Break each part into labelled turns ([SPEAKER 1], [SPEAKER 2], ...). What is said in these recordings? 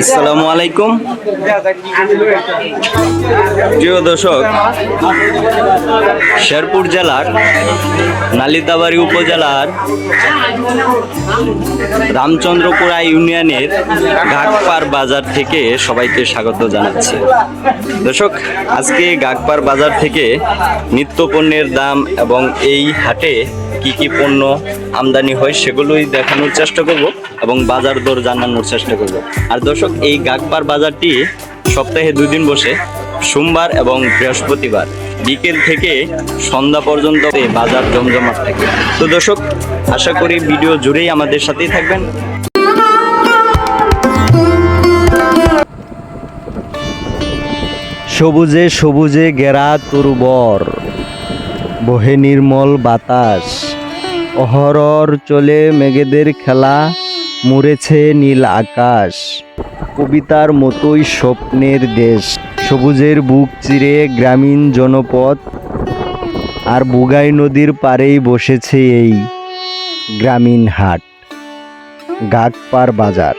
[SPEAKER 1] আসসালামু আলাইকুম। প্রিয় দর্শক, শেরপুর জেলার নালিতাবাড়ি উপজেলার রামচন্দ্রপুরা ইউনিয়নের গাগপার বাজার থেকে সবাইকে স্বাগত জানাচ্ছি। দর্শক, আজকে গাগপার বাজার থেকে নিত্য পণ্যের দাম এবং এই হাটে কি কি পণ্য আমদানি হয় সেগুলোই দেখানোর চেষ্টা করব এবং বাজার দর জানানোর চেষ্টা করব। আর দর্শক, এই গাগপার বাজারটি সপ্তাহে দুই দিন বসে, সোমবার এবং বৃহস্পতিবার বিকেল থেকে সন্ধ্যা পর্যন্ত বাজার জমজমাট থাকে। তো দর্শক, আশা করি ভিডিও জুড়েই আমাদের সাথেই থাকবেন। সবুজে সবুজে গেরা তুরবর বহে নির্মল বাতাস। অহরর চলে মেঘেদের খেলা মুড়েছে নীল আকাশ। কবিতার মতোই স্বপ্নের দেশ। সবুজের বুক চিরে গ্রামীণ জনপদ। আর বুগাই নদীর পারেই বসেছে এই গ্রামীণ হাট গাগপার বাজার।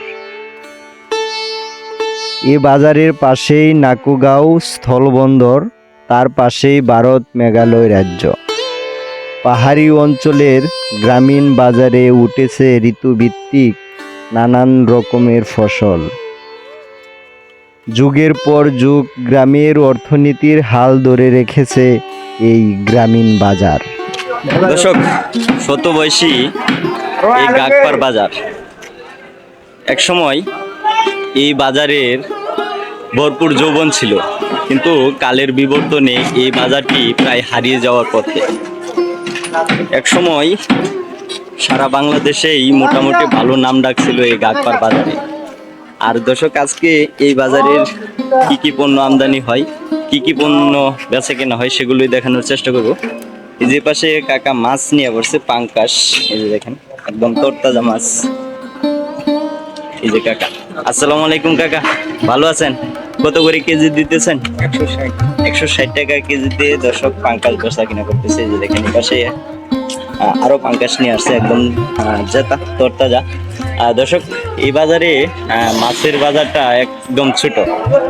[SPEAKER 1] এ বাজারের পাশেই নাকুগাঁও স্থলবন্দর, তার পাশেই ভারত মেঘালয় রাজ্য। পাহাড়ি অঞ্চলের গ্রামীণ বাজারে উঠেছে ঋতুভিত্তিক নানান রকমের ফসল। যুগের পর যুগ গ্রামের অর্থনীতির হাল ধরে রেখেছে এই গ্রামীণ বাজার। দর্শক শত বয়সী এই গাগপার বাজার। এক সময় এই বাজারের ভরপুর যৌবন ছিল, কিন্তু কালের বিবর্তনে এই বাজারটি প্রায় হারিয়ে যাওয়ার পথে। এক সময় সারা বাংলাদেশেই মোটামুটি ভালো নাম ডাকছিল এই গাগপার বাজারে। আর দর্শক আজকে এই বাজারের কি কি পণ্য আমদানি হয় কি কি পণ্য বেচা কেনা হয় সেগুলোই দেখানোর চেষ্টা করব। এই যে পাশে কাকা মাছ নিয়ে পড়ছে পাঙ্কাশ এই যে দেখেন একদম তরতাজা মাছ। এই যে কাকা আসসালামু আলাইকুম কাকা ভালো আছেন? কত করে কেজি দিতেছেন? একশো ষাট। একশো ষাট টাকা কেজিতে দর্শক পাঙ্কাশ বসা কিনা করতেছে এই যে দেখেন এই পাশে। আহ, আরও পাঙ্কাশ নিয়ে আসছে একদম জেতা তরতাজা দর্শক এই বাজারে মাছের বাজারটা একদম ছোট।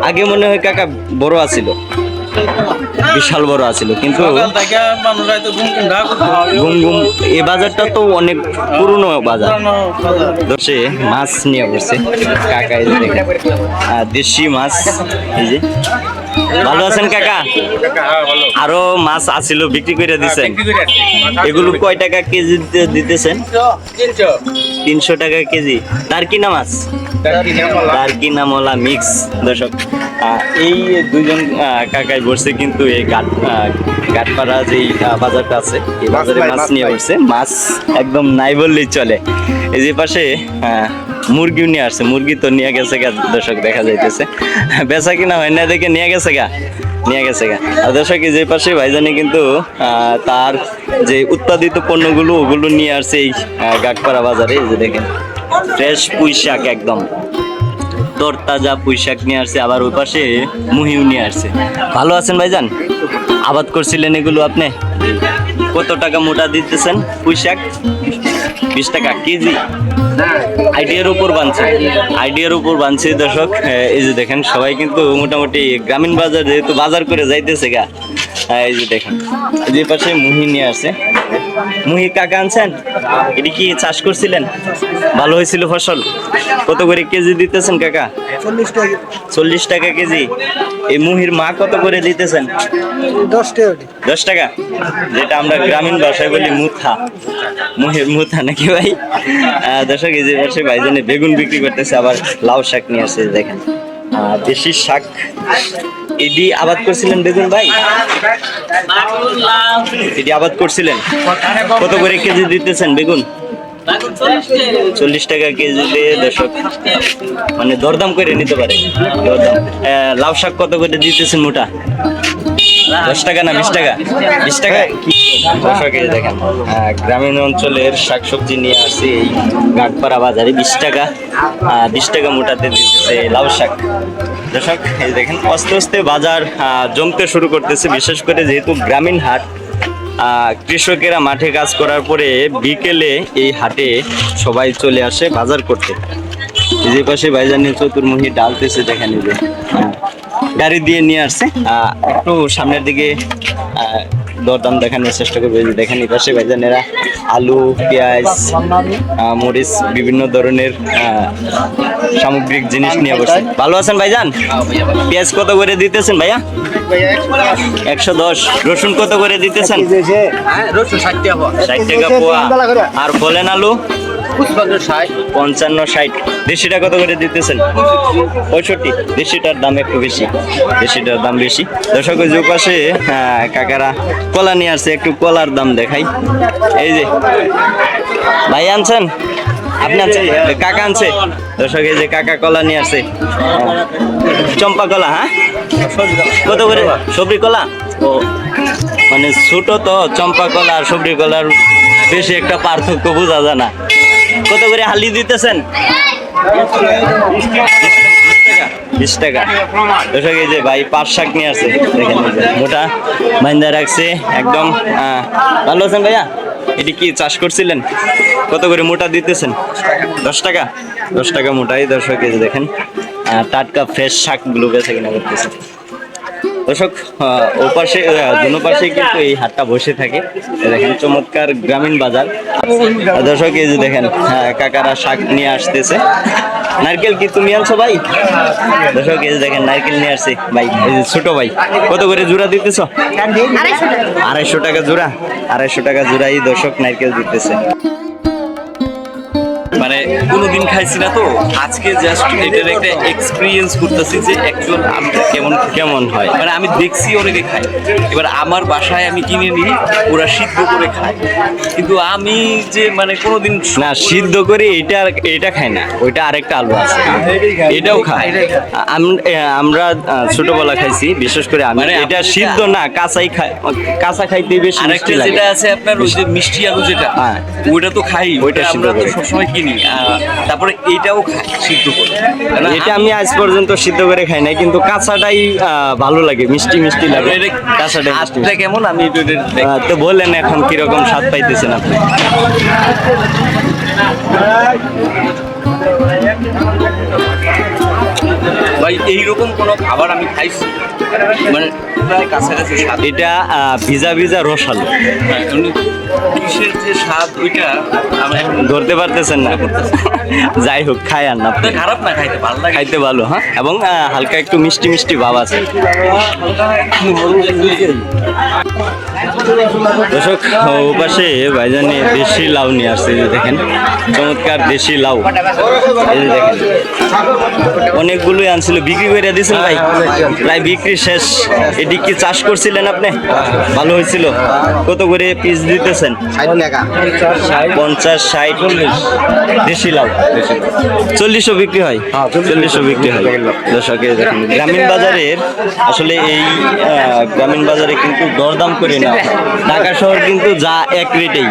[SPEAKER 1] আগে মনে হয় কাকা বড় আছিল। বিশাল বড় আছিল কিন্তু
[SPEAKER 2] ঘুম ঘুম
[SPEAKER 1] এই বাজারটা তো অনেক পুরনো বাজার। দশে মাছ নিয়ে বসছে কাকা দেশি মাছ এই যে। ভালো আছেন কাকা? আরও মাছ আছিল বিক্রি করে দিছেন। এগুলো কয় টাকা কেজি দিতেছেন? তিনশো টাকা কেজি। তার কি না মাছ তার কি নামলা মিক্স দর্শক। এই দুজন কাকাই বসছে কিন্তু এই গাটপাড়া যেই বাজারটা আছে এই বাজারে মাছ নিয়ে বসছে। মাছ একদম নাই বললেই চলে। এই যে পাশে মুরগিও নিয়ে আসছে, মুরগি তো নিয়ে গেছে গা, দর্শক দেখা যাইতেছে। বেচা কিনা হয় না দেখে নিয়ে গেছে গা, নিয়ে গেছে গা। আর দর্শক যে পাশে ভাইজানি কিন্তু তার যে উৎপাদিত পণ্যগুলো, ওগুলো নিয়ে আসছে এই গাটপাড়া বাজারে, এই যে দেখেন। ফ্রেশ পুঁই শাক একদম। তরতাজা পুঁই শাক নিয়ে আসছে, আবার ওই পাশে মুহিও নিয়ে আসছে। ভালো আছেন ভাইজান? আবাদ করছিলেন এগুলো আপনি? কত টাকা মোটা দিতেছেন? পুঁইশাক? বিশ টাকা কেজি? আইডিয়ার উপর বানছে। আইডিয়ার উপর বানছে দর্শক। এই যে দেখেন সবাই কিন্তু মোটামুটি গ্রামীণ বাজার যেহেতু বাজার করে যাইতেছে গা আহ, এই যে দেখেন। এই যে পাশে মোহিনী আছে মুহি কাকা আনছেন এটি কি চাষ করছিলেন? ভালো হয়েছিল ফসল? কত করে কেজি দিতেছেন কাকা? চল্লিশ টাকা। কেজি। এই মুহির মা কত করে দিতেছেন?
[SPEAKER 3] দশ টাকা।
[SPEAKER 1] দশ টাকা? যেটা আমরা গ্রামীণ ভাষায় বলি মুথা। মুহির মুথা নাকি ভাই? দর্শক এই যে পাশে ভাইজানে বেগুন বিক্রি করতেছে আবার লাউ শাক নিয়ে আসছে দেখেন। দেশি শাক। এডি আবাদ করছিলেন বেগুন ভাই? ইডি আবাদ করছিলেন। কত করে কেজি দিতেছেন বেগুন? চল্লিশ টাকা কেজি দিয়ে দর্শক। মানে দরদাম করে নিতে পারে। দরদাম। লাউ শাক কত করে দিতেছেন মোটা? দশ টাকা না বিশ টাকা? বিশ টাকা? দর্শক এই যে দেখেন গ্রামীণ অঞ্চলের শাকসবজি নিয়ে আসছি এই গাটপাড়া বাজারে বিশ টাকা। বিশ টাকা মোটাতে দিতেছে লাউ শাক। দর্শক এই দেখেন আস্তে আস্তে বাজার জমতে শুরু করতেছে। বিশেষ করে যেহেতু গ্রামীণ হাট কৃষকেরা মাঠে কাজ করার পরে বিকেলে এই হাটে সবাই চলে আসে বাজার করতে। যে পাশে ভাইজানের চতুর্মুখী ডালতেছে যে। হ্যাঁ, গাড়ি দিয়ে নিয়ে আসছে। একটু সামনের দিকে দরদাম দেখানোর চেষ্টা করবে। যে দেখেন পাশে ভাইজানেরা আলু পেঁয়াজ মরিচ বিভিন্ন ধরনের সামগ্রিক জিনিস নিয়ে বসছে ভালো আছেন ভাইজান? পেঁয়াজ কত করে দিতেছেন ভাইয়া? একশো দশ। রসুন কত করে দিতেছেন? ষাট টাকা পোয়া। আর ফলেন আলু? পঞ্চান্ন ষাট। দেশিটা কত করে দিতেছেন? পঁয়ষট্টি। দেশিটার দাম একটু বেশি। দেশিটার দাম বেশি। দর্শক যে পাশে কাকারা কলা নিয়ে আসছে, একটু কলার দাম দেখাই। এই যে, ভাই আনছেন? আপনি আনছেন? কাকা আনছে। দর্শক, এই যে কাকা কলা নিয়ে আসছে। চম্পা কলা হ্যাঁ? কত করে? সবরি কলা? ও মানে ছোট তো, চম্পা কলা আর সবরি কলার বেশি একটা পার্থক্য বোঝা যায় না। কত করে হালি দিতেছেন? শাক মোটা বাইন্দা রাখছে, একদম ভালো ভাইয়া? কি চাষ করছিলেন? কত করে মোটা দিতেছেন? দশ টাকা? দশ টাকা মোটাই, দর্শক দেখেন টাটকা ফ্রেশ শাকগুলো বেছে কিনা করতেছে। দর্শক ওপাশে দুনো পাশে কিন্তু এই হাটটা বসে থাকে। দেখেন চমৎকার গ্রামীণ বাজার। দর্শক এই যে দেখেন কাকারা শাক নিয়ে আসতেছে। নারকেল কি তুমি আনছো ভাই? দর্শক এই যে দেখেন নারকেল নিয়ে আসছে। ভাই এই যে ছোট ভাই কত করে জোড়া দিতেছো? আড়াইশো টাকা জোড়া আড়াইশো টাকা জোড়াই দর্শক নারকেল দিতেছে।
[SPEAKER 2] মানে কোনোদিন খাইছি না তো। আজকে জাস্ট এটার একটা এক্সপিরিয়েন্স করতেছি যে অ্যাকচুয়াল আমটা কেমন
[SPEAKER 1] কেমন হয়।
[SPEAKER 2] মানে আমি দেখছি অনেকে খায়। এবার আমার বাসায় আমি কিনে নিই ওরা সিদ্ধ করে খায়। কিন্তু আমি যে মানে কোনোদিন
[SPEAKER 1] না সিদ্ধ করে এটা এটা খাই না। ওইটা আরেকটা আলু আছে। এটাও এ, আমরা ছোটবেলা খাইছি। বিশেষ করে আমি।
[SPEAKER 2] মানে
[SPEAKER 1] এটা সিদ্ধ না কাঁচাই খাই কাঁচা খাইতে বেশি
[SPEAKER 2] আরেকটা
[SPEAKER 1] মিষ্টি লাগে।
[SPEAKER 2] যেটা আছে আপনার ওই যে মিষ্টি আলু যেটা
[SPEAKER 1] হ্যাঁ।
[SPEAKER 2] ওইটা তো খাই।
[SPEAKER 1] ওইটা
[SPEAKER 2] আমরা তো। সবসময় কিনি তারপরে এইটাও সিদ্ধ করি।
[SPEAKER 1] এটা আমি আজ পর্যন্ত সিদ্ধ করে খাই নাই কিন্তু কাঁচাটাই আহ, ভালো লাগে মিষ্টি মিষ্টি লাগে।
[SPEAKER 2] কাঁচাটা
[SPEAKER 1] কাঁচাটাই
[SPEAKER 2] স্বাদটা কেমন? আমি
[SPEAKER 1] তো বললেন এখন কীরকম স্বাদ পাইতেছেন আপনি।
[SPEAKER 2] ভাই এইরকম কোনো খাবার আমি খাইছি? মানে প্রায় কাছাকাছি স্বাদ।
[SPEAKER 1] এটা ভিজা ভিজা রসালো।
[SPEAKER 2] হ্যাঁ, এমনি কিসের যে স্বাদ ওইটা
[SPEAKER 1] ধরতে পারতেছেন না। যাই হোক খাই আর না
[SPEAKER 2] খারাপ না? খাইতে ভালো লাগে।
[SPEAKER 1] খাইতে ভালো হ্যাঁ? এবং হালকা একটু মিষ্টি মিষ্টি ভাব আছে। দর্শক ও পাশে ভাইজানে দেশি লাউ নিয়ে আসছে যে দেখেন। চমৎকার দেশি লাউ। এই যে দেখেন। অনেকগুলোই আনছিল বিক্রি করে দিয়েছেন ভাই? প্রায় বিক্রি শেষ। এটি কি চাষ করছিলেন আপনি? ভালো হয়েছিল? কত করে পিস দিতেছেন? পঞ্চাশ ষাট দেশি লাউ? চল্লিশও বিক্রি হয়? চল্লিশও বিক্রি হয়। দর্শকে দেখেন গ্রামীণ বাজারের আসলে এই গ্রামীণ বাজারে কিন্তু দরদাম করে না। ঢাকা শহর কিন্তু যা এক রেটেই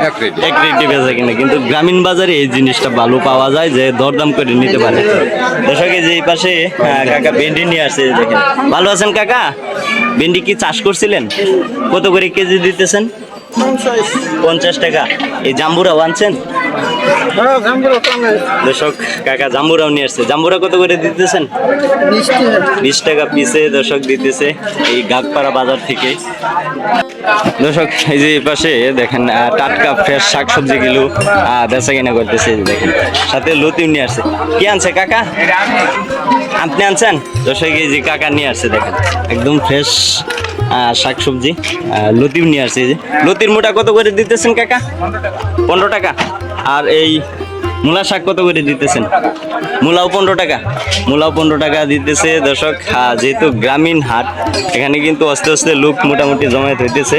[SPEAKER 1] এক রেটে। বেচা কিনা। কিন্তু গ্রামীণ বাজারে এই জিনিসটা ভালো পাওয়া যায় যে দরদাম করে নিতে পারে। দর্শকে যে এই পাশে কাকা ভেন্ডি নিয়ে আসছে দেখেন। ভালো আছেন কাকা? ভেন্ডি কি চাষ করছিলেন? কত করে কেজি দিতেছেন? পঞ্চাশ টাকা। এই জাম্বুরাও আনছেন? দর্শক কাকা জাম্বুরাও নিয়ে আসছে। জাম্বুরা কত করে দিতেছেন? বিশ টাকা পিসে দর্শক দিতেছে এই গাগপাড়া বাজার থেকে। দর্শক এই যে পাশে দেখেন টাটকা ফ্রেশ শাকসবজি গুলো বেচা কিনা করতেছে দেখেন। সাথে লতিম নিয়ে আসছে। কি আনছে কাকা? আপনি আনছেন? দর্শক এই যে কাকা নিয়ে আসছে দেখেন। একদম ফ্রেশ শাকসবজি লতিম নিয়ে আসছে এই যে। লতির মোটা কত করে দিতেছেন কাকা? পনেরো টাকা। আর এই মূলা শাক কত করে দিতেছেন? মূলাও পনেরো টাকা। মূলাও পনেরো টাকা দিতেছে দর্শক। যেহেতু গ্রামীণ হাট, এখানে কিন্তু আস্তে আস্তে লোক মোটামুটি জমায়েত হইতেছে।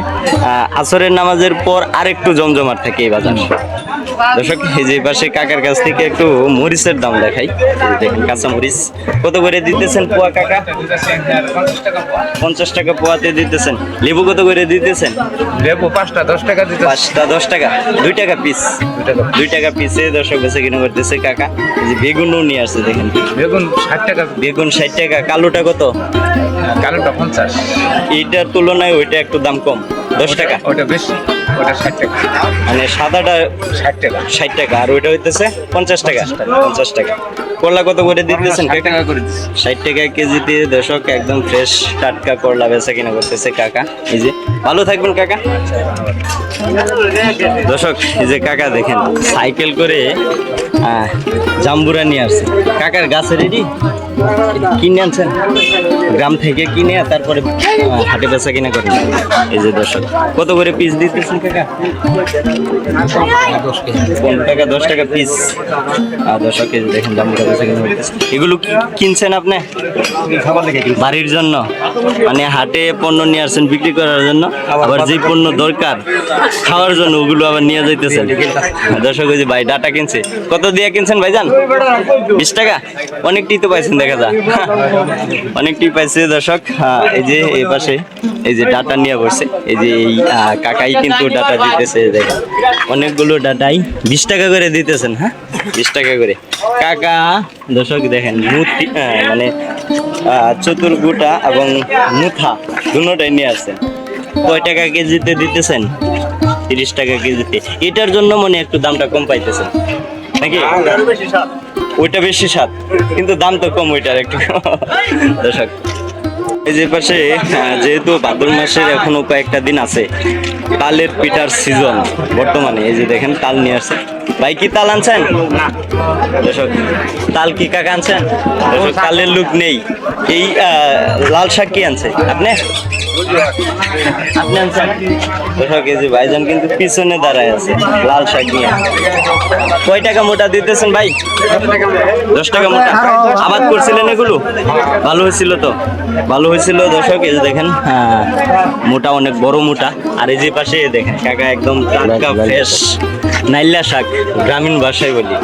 [SPEAKER 1] আসরের নামাজের পর আরেকটু জমজমাট থাকে এই বাজার। দর্শক যে পাশে কাকার কাছ থেকে একটু মরিচের দাম দেখাই। দেখেন কাঁচা মরিচ। কত করে দিতেছেন পোয়া কাকা? পঞ্চাশ টাকা পোয়াতে দিতেছেন। লেবু কত করে দিতেছেন?
[SPEAKER 3] লেবু পাঁচটা দশ টাকা
[SPEAKER 1] পাঁচটা দশ টাকা। দুই টাকা পিস দুই টাকা পিসে দর্শক বেছে কিনে করতেছে কাকা। যে বেগুনও নিয়ে আসছে দেখেন।
[SPEAKER 3] বেগুন ষাট টাকা।
[SPEAKER 1] বেগুন ষাট টাকা। কালোটা কত?
[SPEAKER 3] কালোটা পঞ্চাশ।
[SPEAKER 1] এইটার তুলনায় ওইটা একটু দাম কম। দশ টাকা?
[SPEAKER 3] ওটা বেশি ওটা ষাট টাকা।
[SPEAKER 1] মানে সাদাটা
[SPEAKER 3] ষাট টাকা।
[SPEAKER 1] ষাট টাকা আর ওইটা হইতেছে পঞ্চাশ টাকা। পঞ্চাশ টাকা। করলা কত করে দিতেছেন?
[SPEAKER 3] ষাট টাকা করে
[SPEAKER 1] ষাট টাকা কেজিতে দশক একদম ফ্রেশ টাটকা করলা বেচা কিনা করতেছে কাকা। এই যে ভালো থাকবেন কাকা। দর্শক এই যে কাকা দেখেন সাইকেল করে আহ, জাম্বুরা নিয়ে আসছে। কাকার গাছে রেডি কিনে আনছেন? গ্রাম থেকে কিনে তারপরে হাটে বেচা কিনা করেন। এই যে দর্শক কত করে পিস দিতেছেন কাকা? পনেরো টাকা দশ টাকা পিস দর্শক এই যে দেখেন জাম্বুরা বেচা কিনা এগুলো কি কিনছেন আপনি? বাড়ির জন্য? মানে হাটে পণ্য নিয়ে আসছেন বিক্রি করার জন্য? আবার যে পণ্য দরকার খাওয়ার জন্য ওগুলো আবার নিয়ে যাইতেছেন। দর্শক ওই যে ভাই ডাটা কিনছে। কত দিয়ে কিনছেন ভাইজান? বিশ টাকা? অনেকটি তো পাইছেন দেখা যায় অনেকটি পাইছে দর্শক। এই যে এই পাশে এই যে ডাটা নিয়ে বসছে এই যে এই কাকাই কিন্তু ডাটা দিতেছে দেখেন। অনেকগুলো ডাটাই বিশ টাকা করে দিতেছেন হ্যাঁ? বিশ টাকা করে। কাকা দর্শক দেখেন মূর্তি মানে চতুর্গুটা এবং মুথা দুটাই নিয়ে আসছেন। কয় টাকা কেজিতে দিতেছেন? তিরিশ টাকা কেজিতে। এটার জন্য মনে একটু দামটা কম পাইতেছেন। নাকি? ওইটা বেশি স্বাদ। কিন্তু দাম তো কম ওইটার একটু। দর্শক, এই যে পাশে যেহেতু ভাদ্র মাসের এখনও কয়েকটা দিন আছে, তালের পিঠার সিজন বর্তমানে। এই যে দেখেন, তাল নিয়ে আসছে। ভাই কি তাল আনছেন? তাল কি কাকা আনছেন? তালের লুক নেই। এই লাল শাক কি আনছে? আপনি? আপনি আনছেন? দর্শক ভাইজান কিন্তু পিছনে দাঁড়ায় আছে লাল শাক নিয়ে। কয় টাকা মোটা দিতেছেন ভাই? দশ টাকা মোটা। আবাদ করছিলেন এগুলো? ভালো হয়েছিল তো। ভালো হয়েছিল দর্শক এই যে দেখেন হ্যাঁ, মোটা অনেক বড় মোটা। আর এই যে পাশে দেখেন কাকা একদম টাটকা ফ্রেশ। নাইলা শাক। গ্রামীণ ভাষায় বলি।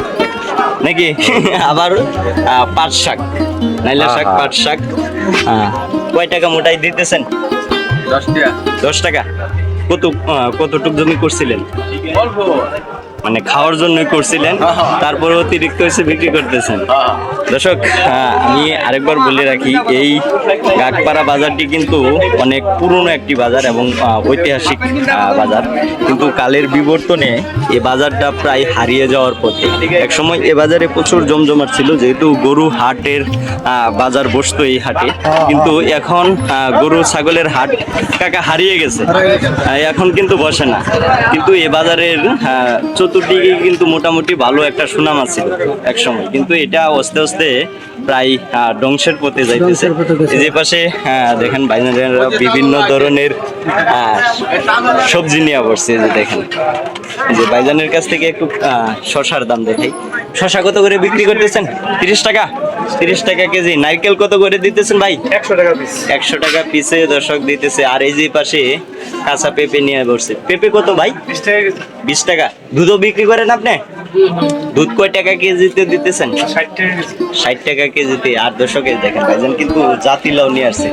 [SPEAKER 1] নাকি? আবার আহ, পাট শাক। নাইলা শাক পাট শাক। কয় টাকা মোটাই দিতেছেন?
[SPEAKER 3] দশ টাকা।
[SPEAKER 1] দশ টাকা। কত আহ, কতটুক জমি করছিলেন?
[SPEAKER 3] অল্প।
[SPEAKER 1] মানে খাওয়ার জন্যই করছিলেন তারপর অতিরিক্ত এসে বিক্রি করতেছেন। দর্শক আমি আরেকবার বলে রাখি এই গাগপাড়া বাজারটি কিন্তু অনেক পুরনো একটি বাজার এবং ঐতিহাসিক বাজার। কিন্তু কালের বিবর্তনে এই বাজারটা প্রায় হারিয়ে যাওয়ার পথে। একসময় এ বাজারে প্রচুর জমজমাট ছিল যেহেতু গরু হাটের বাজার বসতো এই হাটে। কিন্তু এখন গরু ছাগলের হাট কাকা হারিয়ে গেছে। এখন কিন্তু বসে না। কিন্তু এ বাজারের আহ, চতুর্দিকে কিন্তু মোটামুটি ভালো একটা সুনাম আছে একসময়। কিন্তু এটা আস্তে আস্তে প্রায় ধ্বংসের পথে যাইতেছে। এই যে পাশে দেখেন বাইনারা বিভিন্ন ধরনের আহ, সবজি নিয়ে পড়ছে যে দেখেন। যে বাইজানের কাছ থেকে একটু আহ, শশার দাম দেখাই। শশা কত করে বিক্রি করতেছেন? তিরিশ টাকা? তিরিশ টাকা কেজি। নারকেল কত করে দিতেছেন ভাই?
[SPEAKER 3] একশো টাকা পিস
[SPEAKER 1] একশো টাকা পিসে দর্শক দিতেছে। আর এই যে পাশে কাঁচা পেঁপে নিয়ে বসছে। পেঁপে কত ভাই?
[SPEAKER 3] বিশ টাকা
[SPEAKER 1] দুধও বিক্রি করেন আপনি? দুধ কয় টাকা কেজিতে দিতেছেন?
[SPEAKER 3] ষাট টাকা
[SPEAKER 1] কেজিতে। আর দশকে দেখেন ভাইজান কিন্তু জাতি লাউ নিয়ে আসছে।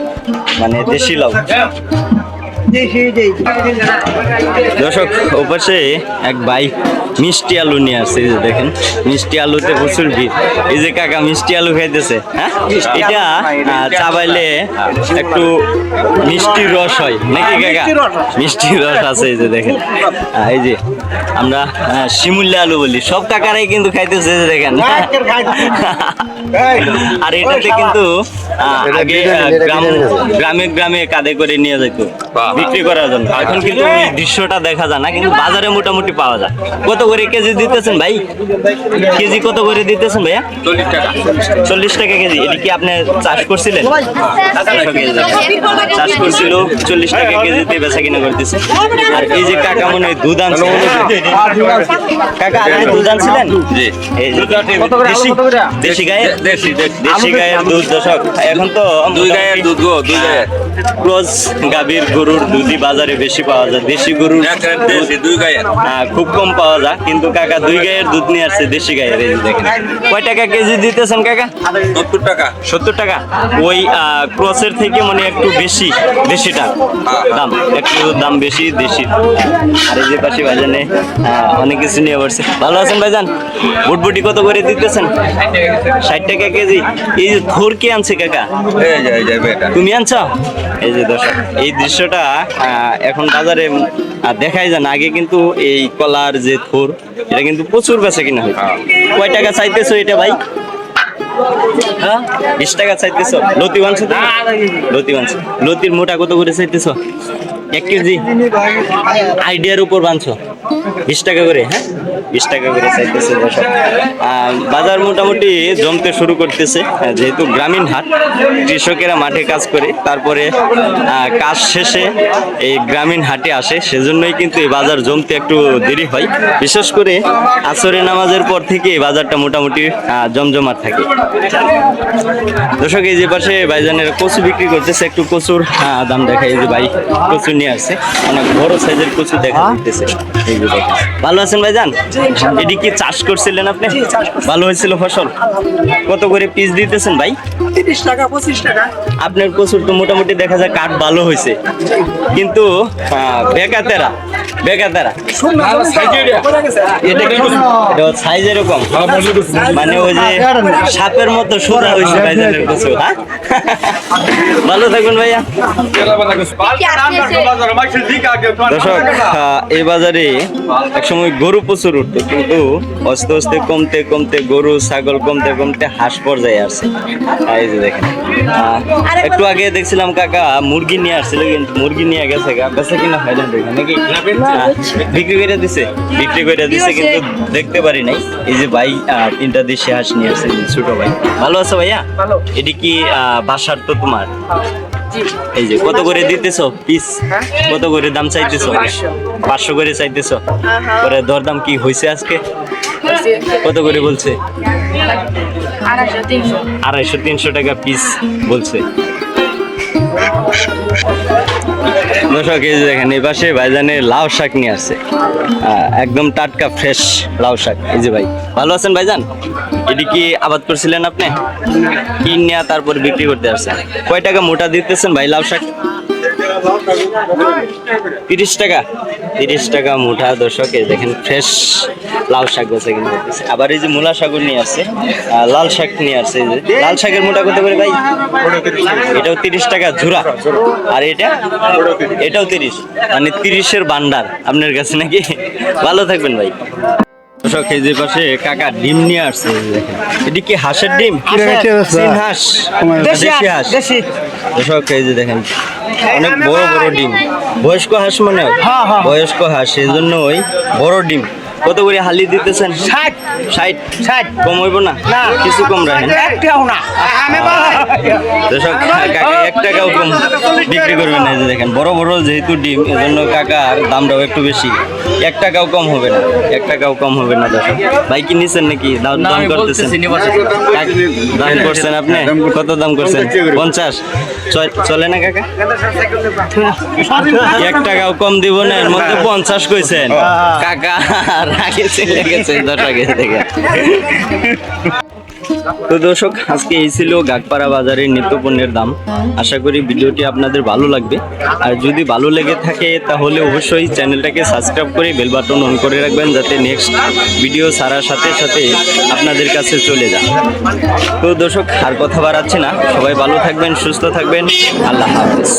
[SPEAKER 1] মানে দেশি লাউ দর্শক ওপাশে এক ভাই মিষ্টি আলু নিয়ে আসছে এই যে দেখেন মিষ্টি আলুতে প্রচুর ভিড়। এই যে কাকা মিষ্টি আলু খাইতেছে হ্যাঁ? এটা চাবাইলে একটু মিষ্টি রস হয়। নাকি কাকা? মিষ্টি রস আছে। এই যে দেখেন। এই যে আমরা শিমুল্লা আলু বলি। সব কাকারাই কিন্তু খাইতেছে এই যে দেখেন। আর এটাতে কিন্তু আহ, আগে গ্রাম গ্রামে গ্রামে কাঁধে করে নিয়ে যেত বিক্রি করার জন্য। এখন কিন্তু ওই দৃশ্যটা দেখা যায় না কিন্তু বাজারে মোটামুটি পাওয়া যায়। কত করে কেজি দিতেছেন ভাই? কেজি কত করে দিতেছেন ভাইয়া?
[SPEAKER 3] চল্লিশ টাকা।
[SPEAKER 1] চল্লিশ টাকা কেজি। এটা কি আপনি চাষ করছিলেন? চাষ করছিল চল্লিশ টাকা কেজিতে বেচা কিনা করতেছে আর এই যে কাকা মনে হয় দুধ আনছে। কাকা আপনি দুধ আনছিলেন?
[SPEAKER 2] জি।
[SPEAKER 1] দেশি দেশি গায়ের?
[SPEAKER 2] দেশি দেশি।
[SPEAKER 1] দেশি গায়ের দুধ দশক এখন তো
[SPEAKER 2] দুই গায়ের দুধ গো দুই গায়ের।
[SPEAKER 1] ক্রস গাভীর গরুর দুধই বাজারে বেশি পাওয়া যায়। দেশি গরুর
[SPEAKER 2] দুই গায়ের
[SPEAKER 1] খুব কম পাওয়া যায় কিন্তু কাকা দুই গায়ের দুধ নিয়ে আসছে দেশি গায়ের এই দেখেন। কয় টাকা কেজি দিতেছেন কাকা?
[SPEAKER 2] সত্তর টাকা।
[SPEAKER 1] সত্তর টাকা। ওই ক্রসের থেকে মানে একটু বেশি দেশিটা। দাম একটু দাম বেশি দেশি। আর এই যে পাশে আহ, অনেক কিছু নিয়ে বসছে ভালো আছেন ভাইজান? বুটবুটি কত করে দিতেছেন? ষাট টাকা কেজি। এই যে থোর কে আনছে কাকা। তুমি আনছো? এই যে দর্শক, এই দৃশ্যটা এখন বাজারে দেখাই যায় না। আগে কিন্তু এই কলার যে থোর, এটা কিন্তু প্রচুর বেছে কিনা হয় কয় টাকা চাইতেছো এটা ভাই? হ্যাঁ? বিশ টাকা চাইতেছ? লতি মাংস লতি মাংস লতির মোটা কত করে চাইতেছো? এক কেজি? আইডিয়ার উপর বানছো? বিশ টাকা করে হ্যাঁ? বিশ টাকা করে চাইতেছে বাজার মোটামুটি জমতে শুরু করতেছে যেহেতু গ্রামীণ হাট কৃষকেরা মাঠে কাজ করে তারপরে কাজ শেষে এই গ্রামীণ হাটে আসে সেজন্যই কিন্তু এই বাজার জমতে একটু দেরি হয়। বিশেষ করে আসরে নামাজের পর থেকে এই বাজারটা মোটামুটি আহ, জমজমাট থাকে। দর্শক এই যে পাশে ভাইজানের কচু বিক্রি করতেছে একটু কচুর দাম দেখা এই যে ভাই কচু নিয়ে আসছে অনেক বড় সাইজের কচু দেখা যাচ্ছে এই যে দেখেন। ভালো আছেন ভাইজান? এটি কি চাষ করছিলেন আপনি? ভালো হয়েছিল ফসল? কত করে পিস দিতেছেন ভাই?
[SPEAKER 4] তিরিশ টাকা পঁচিশ টাকা।
[SPEAKER 1] আপনার কচুর তো মোটামুটি দেখা যায় কাঠ ভালো হয়েছে। কিন্তু আহ, বেকাতেরা বেকাতেরা এটা কি সাইজ এরকম। মানে ওই যে সাপের মতো সোজা হয়েছে ভাইজানের কচু হ্যাঁ? ভালো থাকবেন ভাইয়া। দর্শক এই বাজারে একসময় গরু প্রচুর উঠতো কিন্তু আস্তে আস্তে কমতে কমতে গরু ছাগল কমতে কমতে হাঁস পর্যায়ে আসছে। এই যে দেখেন। একটু আগে দেখছিলাম কাকা মুরগি নিয়ে আসছিল কিন্তু মুরগি নিয়ে গেছে বেচা কিনা হয় না নাকি বিক্রি করে দিছে বিক্রি করে দিছে কিন্তু দেখতে পারি নাই। এই যে ভাই তিনটা দেশি হাঁস নিয়ে আসছে ছোট ভাই। ভালো আছে ভাইয়া?
[SPEAKER 4] ভালো।
[SPEAKER 1] এটি কি আহ, বাসার তো তোমার? এই যে কত করে দিতেছো? পিস? কত করে দাম চাইতেছো? পাঁচশো। করে চাইতেছো? পরে দরদাম কি হয়েছে আজকে? কত করে বলছে?
[SPEAKER 5] আড়াইশো তিনশো।
[SPEAKER 1] আড়াইশো তিনশো টাকা পিস বলছে। দর্শক, এই দেখেন, এই পাশে ভাইজানের লাউ শাক নিয়ে আসছে। একদম টাটকা ফ্রেশ লাউ শাক। এই যে ভাই, ভালো আছেন ভাইজান? এটি কি আবাদ করছিলেন আপনি? কিনিয়া তারপর বিক্রি করতে আসছেন? কয় টাকা মোটা দিতেছেন ভাই লাউ শাক? তিরিশ টাকা। তিরিশ টাকা মুঠা, দর্শক, এই দেখেন ফ্রেশ লাল শাক বেচা কিনে করতেছে আবার এই যে মূলা শাকও নিয়ে আসছে। লাল শাক নিয়ে আসছে লাল শাকের মোটা কত করে ভাই? এটাও তিরিশ টাকা ঝুরা। আর এটা? এটাও তিরিশ। মানে তিরিশের বান্ডার আপনার কাছে নাকি? ভালো থাকবেন ভাই। দর্শক এই যে পাশে কাকা ডিম নিয়ে আসছে এটি কি হাঁসের ডিম? হাঁস। দেশি হাঁস। দর্শক এই যে দেখেন অনেক বড় বড় ডিম। বয়স্ক হাঁস মানে হয়। বয়স্ক হাঁস এই জন্য ওই বড় ডিম। কত করে হালি দিতেছেন? ষাট। ষাট? ষাট কম হইব না? কিছু কম রাখেন। দর্শক কাকা এক টাকাও কম বিক্রি করবেন না যে দেখেন। বড় বড় যেহেতু ডিম এজন্য কাকার দামটাও একটু বেশি। এক টাকাও কম হবে না। এক টাকাও কম হবে না দর্শক। ভাই কি নিছেন নাকি? দাম দাম করতেছেন? দাম করছেন আপনি? কত দাম করছেন? পঞ্চাশ চল- চলে না কাকা? এক টাকাও কম দিব না এর মধ্যে পঞ্চাশ কইছেন। কাকা তো দর্শক, আজকে এই ছিল গাগপাড়া বাজারের নিত্য পণ্যের দাম। আশা করি ভিডিওটি আপনাদের ভালো লাগবে। আর যদি ভালো লেগে থাকে, তাহলে অবশ্যই চ্যানেলটাকে সাবস্ক্রাইব করে বেল বাটন অন করে রাখবেন, যাতে নেক্সট ভিডিও ছাড়ার সাথে সাথে আপনাদের কাছে চলে যায়। তো দর্শক, আর কথা বাড়াচ্ছি না। সবাই ভালো থাকবেন, সুস্থ থাকবেন। আল্লাহ হাফিজ।